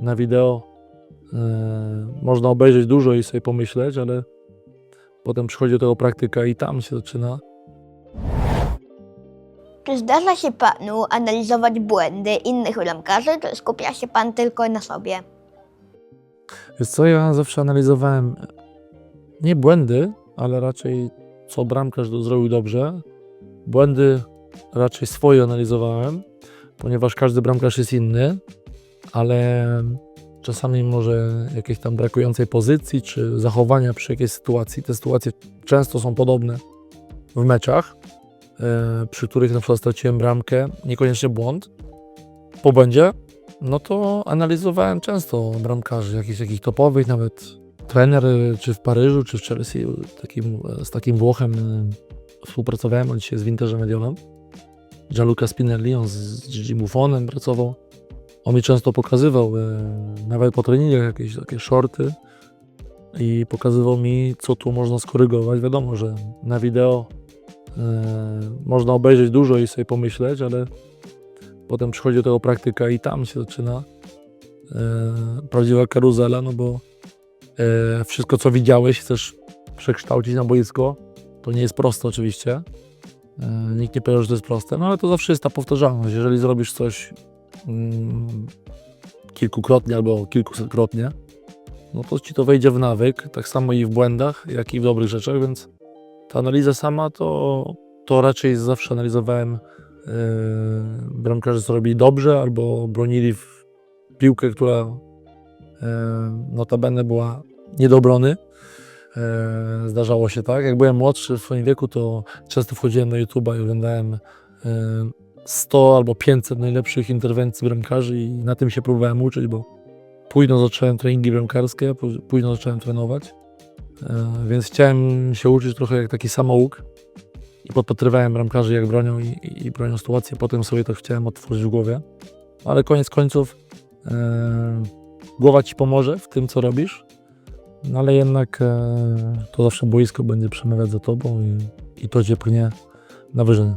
na wideo e, można obejrzeć dużo i sobie pomyśleć, ale potem przychodzi do tego praktyka i tam się zaczyna. Czy zdarza się panu analizować błędy innych bramkarzy, czy skupia się pan tylko na sobie? Wiesz co, ja zawsze analizowałem nie błędy, ale raczej co bramkarz zrobił dobrze. Błędy raczej swoje analizowałem, ponieważ każdy bramkarz jest inny, ale czasami może jakiejś tam brakującej pozycji czy zachowania przy jakiejś sytuacji. Te sytuacje często są podobne w meczach, e, przy których na przykład straciłem bramkę, niekoniecznie błąd. Po błędzie no to analizowałem często bramkarzy, jakichś takich topowych, nawet trener y, czy w Paryżu, czy w Chelsea, takim, e, z takim Włochem współpracowałem, on dzisiaj jest w Interze Mediolan. Gianluca Spinelli, on z, z Gigi Buffonem pracował. On mi często pokazywał, e, nawet po treningach, jakieś takie shorty i pokazywał mi, co tu można skorygować. Wiadomo, że na wideo e, można obejrzeć dużo i sobie pomyśleć, ale potem przychodzi do tego praktyka i tam się zaczyna e, prawdziwa karuzela, no bo wszystko co widziałeś chcesz przekształcić na boisko. To nie jest proste oczywiście. Nikt nie powie, że to jest proste, no ale to zawsze jest ta powtarzalność. Jeżeli zrobisz coś kilkukrotnie albo kilkusetkrotnie, no to ci to wejdzie w nawyk, tak samo i w błędach, jak i w dobrych rzeczach, więc ta analiza sama to, to raczej zawsze analizowałem Yy, bramkarze co robili dobrze albo bronili w piłkę, która yy, notabene była nie. Yy, Zdarzało się tak. Jak byłem młodszy w swoim wieku, to często wchodziłem na YouTube i oglądałem 100 albo 500 najlepszych interwencji bramkarzy i na tym się próbowałem uczyć, bo późno zacząłem treningi bramkarskie, pó- późno zacząłem trenować, yy, więc chciałem się uczyć trochę jak taki samouk i podpatrywałem bramkarzy jak bronią i, i, bronią sytuację. Potem sobie to chciałem otworzyć w głowie. Ale koniec końców e, głowa ci pomoże w tym, co robisz. No ale jednak e, to zawsze boisko będzie przemawiać za tobą i, i to cię pchnie na wyżyny.